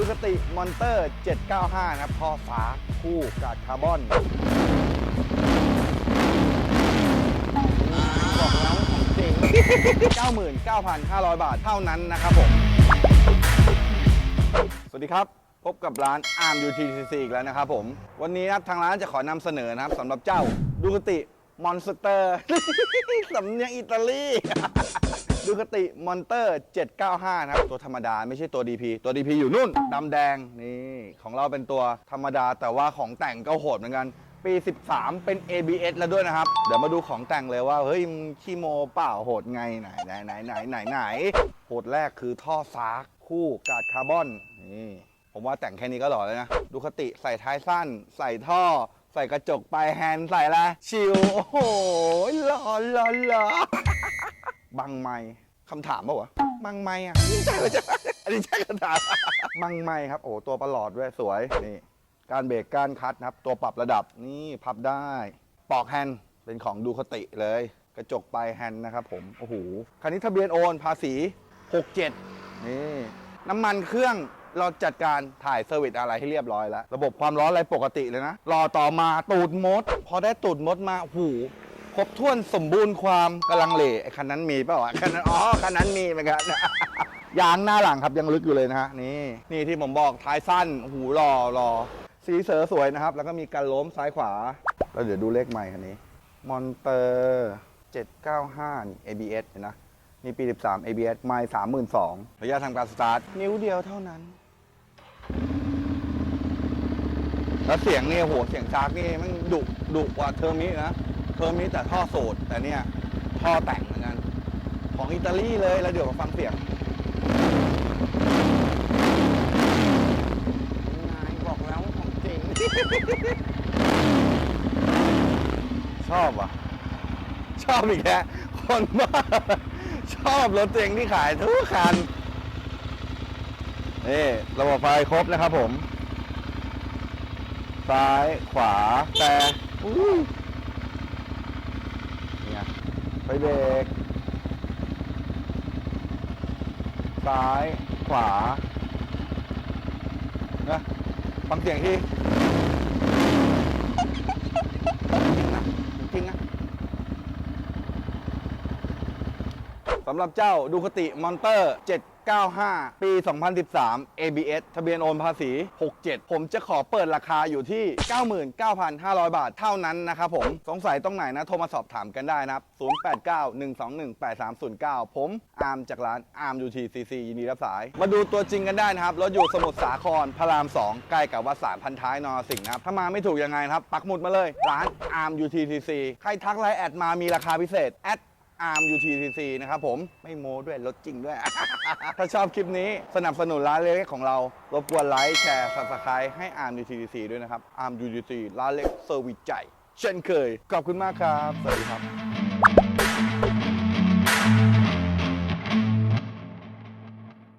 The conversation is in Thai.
ดูคติมอนเตอร์ 795 นะครับท่อฟ้าคู่กาดคาร์บอนบอกแล้วของจริง 99,500 บาทเท่านั้นนะครับผม สวัสดีครับ พบกับร้าน Arm UTCC อีกแล้วนะครับผม วันนี้นะครับทางร้านจะขอนำเสนอนะครับสำหรับเจ้าดูคติมอนสเตอร์ สำเนียงอิตาลี ดูคติมอนเตอร์ 795 นะครับ ตัวธรรมดาไม่ใช่ตัว DP ตัว DP อยู่นู่นดำแดงนี่ของเราเป็นตัวธรรมดาแต่ว่าของแต่งก็โหดเหมือนกัน ปี 13 เป็น ABS แล้วด้วยนะครับ เดี๋ยวมาดูของแต่งเลยว่า เฮ้ยมึงขี้โมเปล่าโหดไงไหนไหนไหนไหนไหนไหนโหดแรกคือท่อซากคู่กาดคาร์บอนนี่ผมว่าแต่งแค่นี้ก็หล่อแล้วนะดูคติใส่ท้ายสั้น ใส่ท่อ ใส่กระจกปลายแฮนด์ใส่อะไรชิวโอ้โหหล่อหล่อหล่อบังไม่ คำถามปะวะบังไม่อะไม่ใช่ไม่ใช่อันนี้ใช่คำถามบังไม่ครับ โอ้ ตัวประหลอดด้วยสวย นี่ การเบรกการคัดนะครับ ตัวปรับระดับ นี่พับได้ ปอกแฮนด์ เป็นของดูคติเลย กระจกปลายแฮนด์นะครับผม โอ้โห คันนี้ทะเบียนโอน ภาษี 67 นี่ น้ำมันเครื่องเราจัดการถ่ายเซอร์วิสอะไรให้เรียบร้อยแล้ว ระบบความร้อนอะไรปกติเลยนะ รอต่อมาตูดมด พอได้ตูดมดมาโอ้โห ครบถ้วนสมบูรณ์ความกำลังเหล่ไอ้คันนั้นมีเปล่าวะคันนั้นอ๋อคันนั้นมีเหมือนกัน ยางหน้าหลังครับยังลึกอยู่เลยนะฮะนี่นี่ที่ผมบอกท้ายสั้นโอ้โหูรอรอสีเสือสวยนะครับ แล้วก็มีการล้มซ้ายขวาแล้วเดี๋ยวดูเลขใหม่คันนี้มอนเตอร์795นี่ ABS เห็นนะนี่ปี 13 ABS ไมล์32,000ระยะทำการสตาร์ทนิ้วเดียวเท่านั้น แล้วเสียงเนี่ยโหเสียงชาร์กนี่มันดุดุกว่าเทอร์มินะ เทอร์มิแต่ท่อโสดแต่เนี่ยท่อแต่งเหมือนกัน ของอิตาลีเลยแล้วเดี๋ยวมาฟังเสียงนายบอกแล้วของจริง ชอบอะ ชอบอีกแล้วคนบ้าชอบรถเองที่ขายทุกคันนี่ระบบไฟครบนะครับผม ซ้ายขวาแต่ เบรกซ้ายขวานะฟังเสียงที่จริงนะจริงนะสำหรับเจ้าดูคติมอนเตอร์ 95 ปี 2013 ABS ทะเบียนโอนภาษี 67 ผมจะขอเปิดราคาอยู่ที่ 99,500 บาทเท่านั้นนะครับผม สงสัยตรงไหนนะ โทรมาสอบถามกันได้นะครับ 0891218309 ผม อาร์มจากร้านอาร์ม UTCC ยินดีรับสาย มาดูตัวจริงกันได้นะครับ รถอยู่สมุทรสาครพระราม 2 ใกล้กับวัดสารพันท้ายนรสิงห์นะครับ ถ้ามาไม่ถูกยังไงนะครับ ปักหมุดมาเลย ร้านอาร์ม UTCC ใครทักไลน์แอดมามีราคาพิเศษแอด อาร์ม UTCC นะครับผมไม่โม้ด้วยรถจริงด้วย ถ้าชอบคลิปนี้สนับสนุนร้านเล็กๆของเรา รบกวนไลค์แชร์ subscribe ให้ Arm UTCC ด้วยนะครับ Arm UTCC ร้านเล็กเซอร์วิสใจเช่นเคย ขอบคุณมากครับ สวัสดีครับ